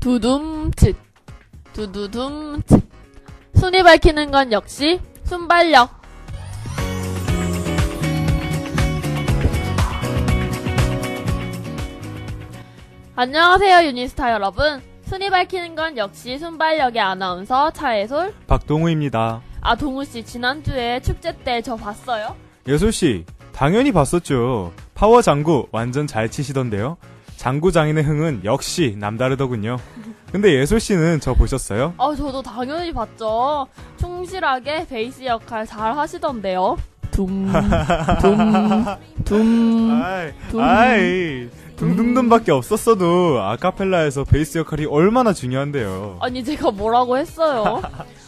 두둠칫 두두둠칫 순위 밝히는 건 역시 순발력 안녕하세요 유니스타 여러분 순위 밝히는 건 역시 순발력의 아나운서 차혜솔 박동우입니다. 아 동우씨 지난주에 축제 때 저 봤어요? 예솔씨, 당연히 봤었죠. 파워 장구 완전 잘 치시던데요. 장구 장인의 흥은 역시 남다르더군요. 근데 예솔 씨는 저 보셨어요? 아 저도 당연히 봤죠 충실하게 베이스 역할 잘 하시던데요 둠, 둠, 둠. 아이, 둠. 아이, 둥둥둥밖에 없었어도 아카펠라에서 베이스 역할이 얼마나 중요한데요. 아니 제가 뭐라고 했어요?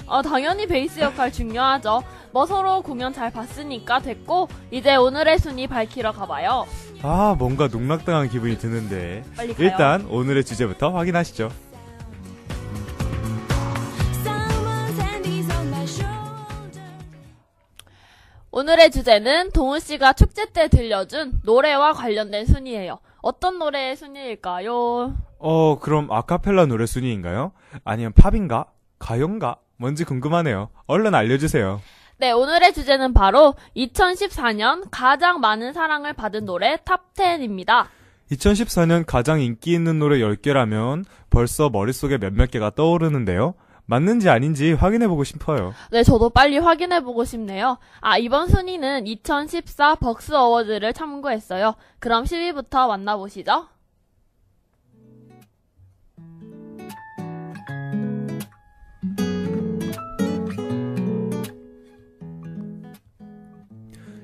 아 당연히 베이스 역할 중요하죠. 뭐 서로 공연 잘 봤으니까 됐고 이제 오늘의 순위 밝히러 가봐요. 아, 뭔가 농락당한 기분이 드는데. 빨리 가요. 일단 오늘의 주제부터 확인하시죠. 오늘의 주제는 동훈 씨가 축제 때 들려준 노래와 관련된 순위예요. 어떤 노래의 순위일까요? 어, 그럼 아카펠라 노래 순위인가요? 아니면 팝인가? 가요인가? 뭔지 궁금하네요. 얼른 알려주세요. 네, 오늘의 주제는 바로 2014년 가장 많은 사랑을 받은 노래 탑10입니다. 2014년 가장 인기 있는 노래 10개라면 벌써 머릿속에 몇몇 개가 떠오르는데요. 맞는지 아닌지 확인해보고 싶어요. 네, 저도 빨리 확인해보고 싶네요. 아, 이번 순위는 2014 벅스 어워드를 참고했어요. 그럼 10위부터 만나보시죠. 음.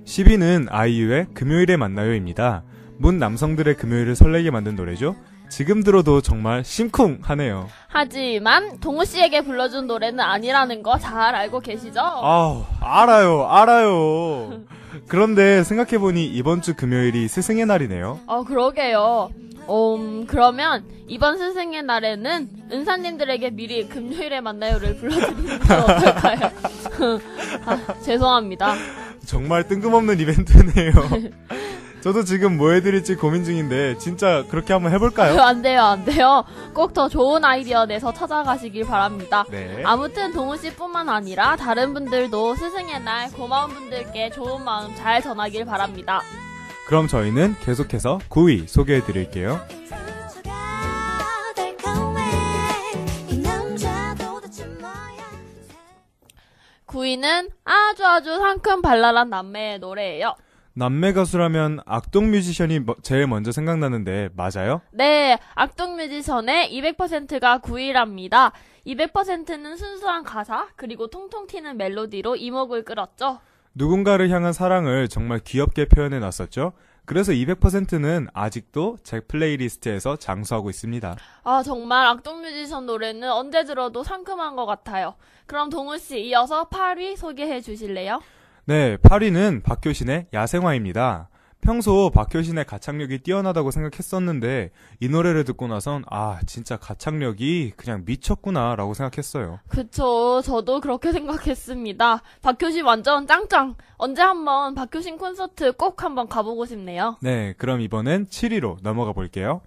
10위는 아이유의 금요일에 만나요입니다. 문 남성들의 금요일을 설레게 만든 노래죠. 지금 들어도 정말 심쿵하네요. 하지만 동우 씨에게 불러준 노래는 아니라는 거 잘 알고 계시죠? 아우, 알아요, 알아요. 그런데 생각해보니 이번 주 금요일이 스승의 날이네요. 어, 그러게요. 음, 그러면 이번 스승의 날에는 은사님들에게 미리 금요일에 만나요를 불러드리는 건 어떨까요? 아, 죄송합니다. 정말 뜬금없는 이벤트네요. 저도 지금 뭐 해드릴지 고민 중인데 진짜 그렇게 한번 해볼까요? 안 돼요, 안 돼요. 꼭 더 좋은 아이디어 내서 찾아가시길 바랍니다. 네. 아무튼 동우 씨뿐만 아니라 다른 분들도 스승의 날 고마운 분들께 좋은 마음 잘 전하길 바랍니다. 그럼 저희는 계속해서 9위 소개해드릴게요. 상처가 달콤해. 이 남자 도대체 뭐야? 9위는 아주 아주 상큼 발랄한 남매의 노래예요. 남매 가수라면 악동 뮤지션이 뭐- 제일 먼저 생각나는데 맞아요? 네, 악동 뮤지션의 200%가 9위랍니다. 200%는 순수한 가사, 그리고 통통 튀는 멜로디로 이목을 끌었죠. 누군가를 향한 사랑을 정말 귀엽게 표현해 놨었죠. 그래서 200%는 아직도 제 플레이리스트에서 장수하고 있습니다. 아, 정말 악동 뮤지션 노래는 언제 들어도 상큼한 것 같아요. 그럼 동우씨 이어서 8위 소개해 주실래요? 네, 8위는 박효신의 야생화입니다. 평소 박효신의 가창력이 뛰어나다고 생각했었는데 이 노래를 듣고 나선 아 진짜 가창력이 그냥 미쳤구나라고 생각했어요. 그쵸, 저도 그렇게 생각했습니다. 박효신 완전 짱짱! 언제 한번 박효신 콘서트 꼭 한번 가보고 싶네요. 네, 그럼 이번엔 7위로 넘어가 볼게요.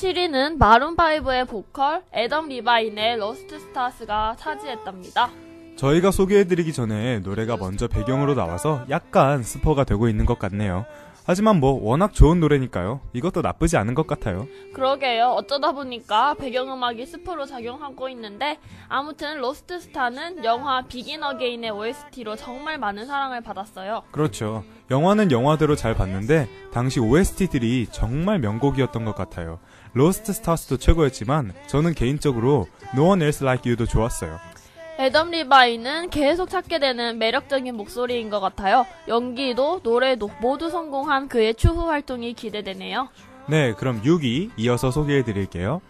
7위는 마룬5의 보컬 애덤 리바인의 러스트 스타스가 차지했답니다. 저희가 소개해드리기 전에 노래가 먼저 배경으로 나와서 약간 스포가 되고 있는 것 같네요. 하지만 뭐 워낙 좋은 노래니까요. 이것도 나쁘지 않은 것 같아요. 그러게요. 어쩌다 보니까 배경음악이 스포로 작용하고 있는데 아무튼 로스트 스타는 영화 비긴 어게인의 OST로 정말 많은 사랑을 받았어요. 그렇죠. 영화는 영화대로 잘 봤는데 당시 OST들이 정말 명곡이었던 것 같아요. 로스트 스타스도 최고였지만 저는 개인적으로 No One Else Like You도 좋았어요. 애덤 리바인은 계속 찾게 되는 매력적인 목소리인 것 같아요. 연기도 노래도 모두 성공한 그의 추후 활동이 기대되네요. 네, 그럼 6위 이어서 소개해 드릴게요.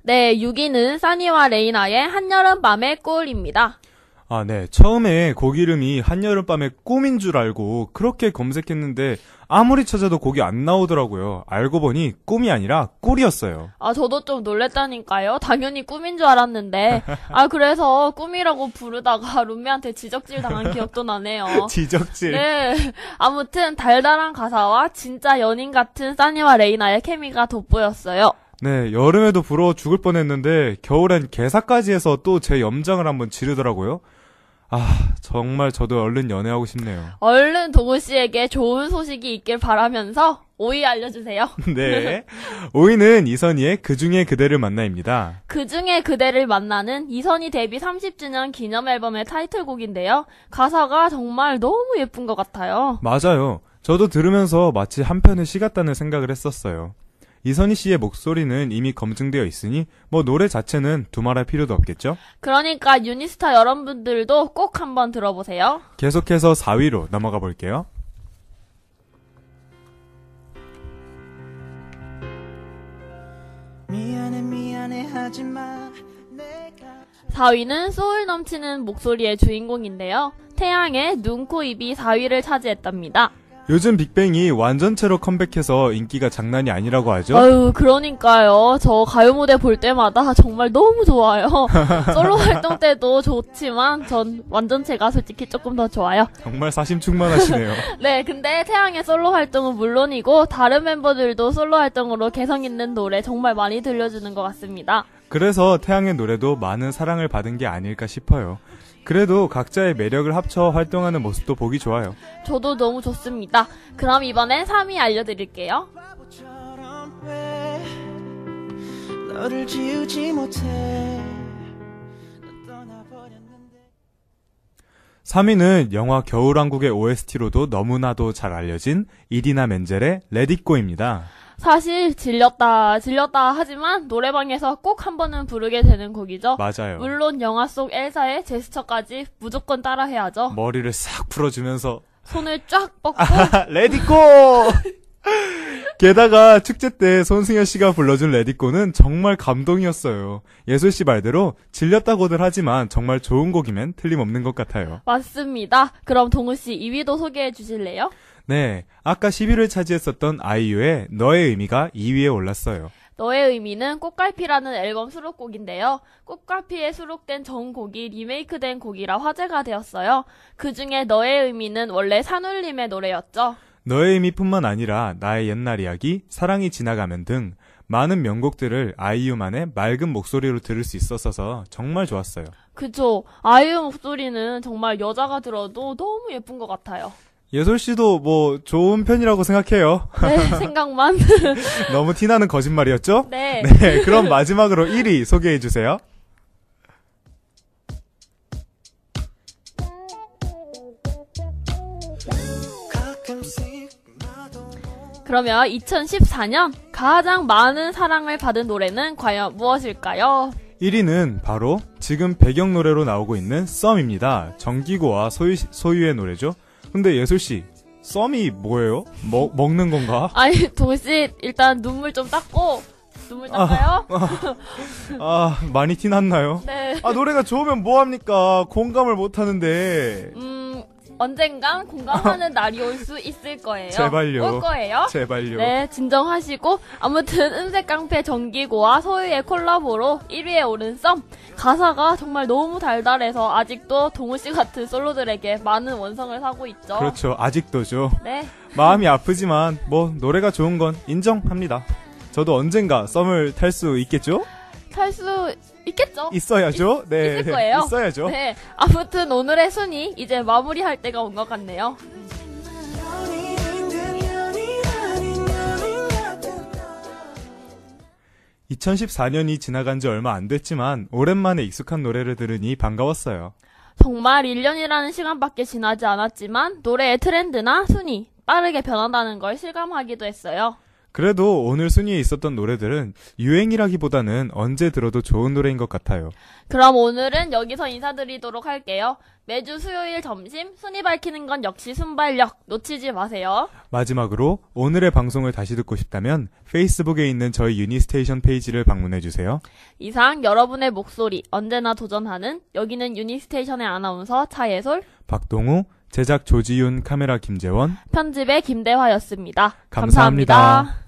네, 6위는 써니와 레이나의 한여름 밤의 꿀입니다. 아, 네. 처음에 곡 이름이 한여름밤의 꿈인 줄 알고 그렇게 검색했는데 아무리 찾아도 곡이 안 나오더라고요. 알고 보니 꿈이 아니라 꿀이었어요. 아, 저도 좀 놀랬다니까요. 당연히 꿈인 줄 알았는데. 아, 그래서 꿈이라고 부르다가 룸메한테 지적질 당한 기억도 나네요. 지적질. 네. 아무튼 달달한 가사와 진짜 연인 같은 써니와 레이나의 케미가 돋보였어요. 네, 여름에도 부러워 죽을 뻔했는데 겨울엔 개사까지 해서 또 제 염장을 한번 지르더라고요. 아, 정말 저도 얼른 연애하고 싶네요. 얼른 동우 씨에게 좋은 소식이 있길 바라면서 오이 알려주세요. 네. 5위는 이선희의 그중에 그대를 만나입니다. 그 중에 그대를 만나는 이선희 데뷔 30주년 기념 앨범의 타이틀곡인데요. 가사가 정말 너무 예쁜 것 같아요. 맞아요. 저도 들으면서 마치 한 편의 시 같다는 생각을 했었어요. 이선희 씨의 목소리는 이미 검증되어 있으니 뭐 노래 자체는 두말할 필요도 없겠죠? 그러니까 유니스타 여러분들도 꼭 한번 들어보세요. 계속해서 4위로 넘어가 볼게요. 미안해 미안해 하지마 내가 4위는 소울 넘치는 목소리의 주인공인데요. 태양의 눈, 코, 입이 4위를 차지했답니다. 요즘 빅뱅이 완전체로 컴백해서 인기가 장난이 아니라고 하죠? 아유, 그러니까요. 저 가요 무대 볼 때마다 정말 너무 좋아요. 솔로 활동 때도 좋지만 전 완전체가 솔직히 조금 더 좋아요. 정말 사심충만하시네요. 네, 근데 태양의 솔로 활동은 물론이고 다른 멤버들도 솔로 활동으로 개성 있는 노래 정말 많이 들려주는 것 같습니다. 그래서 태양의 노래도 많은 사랑을 받은 게 아닐까 싶어요. 그래도 각자의 매력을 합쳐 활동하는 모습도 보기 좋아요. 저도 너무 좋습니다. 그럼 이번엔 3위 알려드릴게요. 너를 지우지 못해 넌 떠나버렸는데 3위는 영화 겨울왕국의 OST로도 너무나도 잘 알려진 이디나 멘젤의 레디꼬입니다. 사실 질렸다, 질렸다 하지만 노래방에서 꼭 한 번은 부르게 되는 곡이죠. 맞아요. 물론 영화 속 엘사의 제스처까지 무조건 따라해야죠. 머리를 싹 풀어주면서 손을 쫙 뻗고 레디꼬! 게다가 축제 때 손승연 씨가 불러준 레디꼬는 정말 감동이었어요. 예솔 씨 말대로 질렸다고들 하지만 정말 좋은 곡이면 틀림없는 것 같아요. 맞습니다. 그럼 동우 씨 2위도 소개해 주실래요? 네, 아까 10위를 차지했었던 아이유의 너의 의미가 2위에 올랐어요. 너의 의미는 꽃갈피라는 앨범 수록곡인데요. 꽃갈피에 수록된 전곡이 리메이크된 곡이라 화제가 되었어요. 그 중에 너의 의미는 원래 산울림의 노래였죠. 너의 의미뿐만 아니라 나의 옛날 이야기, 사랑이 지나가면 등 많은 명곡들을 아이유만의 맑은 목소리로 들을 수 있었어서 정말 좋았어요. 그죠. 아이유 목소리는 정말 여자가 들어도 너무 예쁜 것 같아요. 예솔 씨도 뭐 좋은 편이라고 생각해요. 네, 생각만. 너무 티나는 거짓말이었죠? 네. 네, 그럼 마지막으로 1위 소개해 주세요. 가끔씩 그러면 2014년 가장 많은 사랑을 받은 노래는 과연 무엇일까요? 1위는 바로 지금 배경 노래로 나오고 있는 썸입니다. 정기고와 소유, 소유의 노래죠. 근데 예솔 씨, 썸이 뭐예요? 먹, 먹는 건가? 아니, 도시 일단 눈물 좀 닦고 눈물 닦아요? 아, 많이 티났나요? 네. 아, 노래가 좋으면 뭐합니까? 공감을 못 하는데. 음, 언젠간 공감하는 날이 올 수 있을 거예요. 제발요. 올 거예요. 제발요. 네, 진정하시고 아무튼 은색 깡패 정기고와 소유의 콜라보로 1위에 오른 썸 가사가 정말 너무 달달해서 아직도 동우 씨 같은 솔로들에게 많은 원성을 사고 있죠. 그렇죠. 아직도죠. 네, 마음이 아프지만, 뭐, 노래가 좋은 건 인정합니다. 저도 언젠가 썸을 탈 수 있겠죠? 탈수 있겠죠. 있어야죠. 네. 있을 거예요. 있어야죠. 네, 아무튼 오늘의 순위 이제 마무리할 때가 온 것 같네요. 연인인 듯 연인 아닌 연인 같은 2014년이 지나간 지 얼마 안 됐지만 오랜만에 익숙한 노래를 들으니 반가웠어요. 정말 1년이라는 시간밖에 지나지 않았지만 노래의 트렌드나 순위 빠르게 변한다는 걸 실감하기도 했어요. 그래도 오늘 순위에 있었던 노래들은 유행이라기보다는 언제 들어도 좋은 노래인 것 같아요. 그럼 오늘은 여기서 인사드리도록 할게요. 매주 수요일 점심 순위 밝히는 건 역시 순발력 놓치지 마세요. 마지막으로 오늘의 방송을 다시 듣고 싶다면 페이스북에 있는 저희 유니스테이션 페이지를 방문해 주세요. 이상 여러분의 목소리 언제나 도전하는 여기는 유니스테이션의 아나운서 차예솔 박동우, 제작 조지윤, 카메라 김재원, 편집의 김대화였습니다 감사합니다. 감사합니다.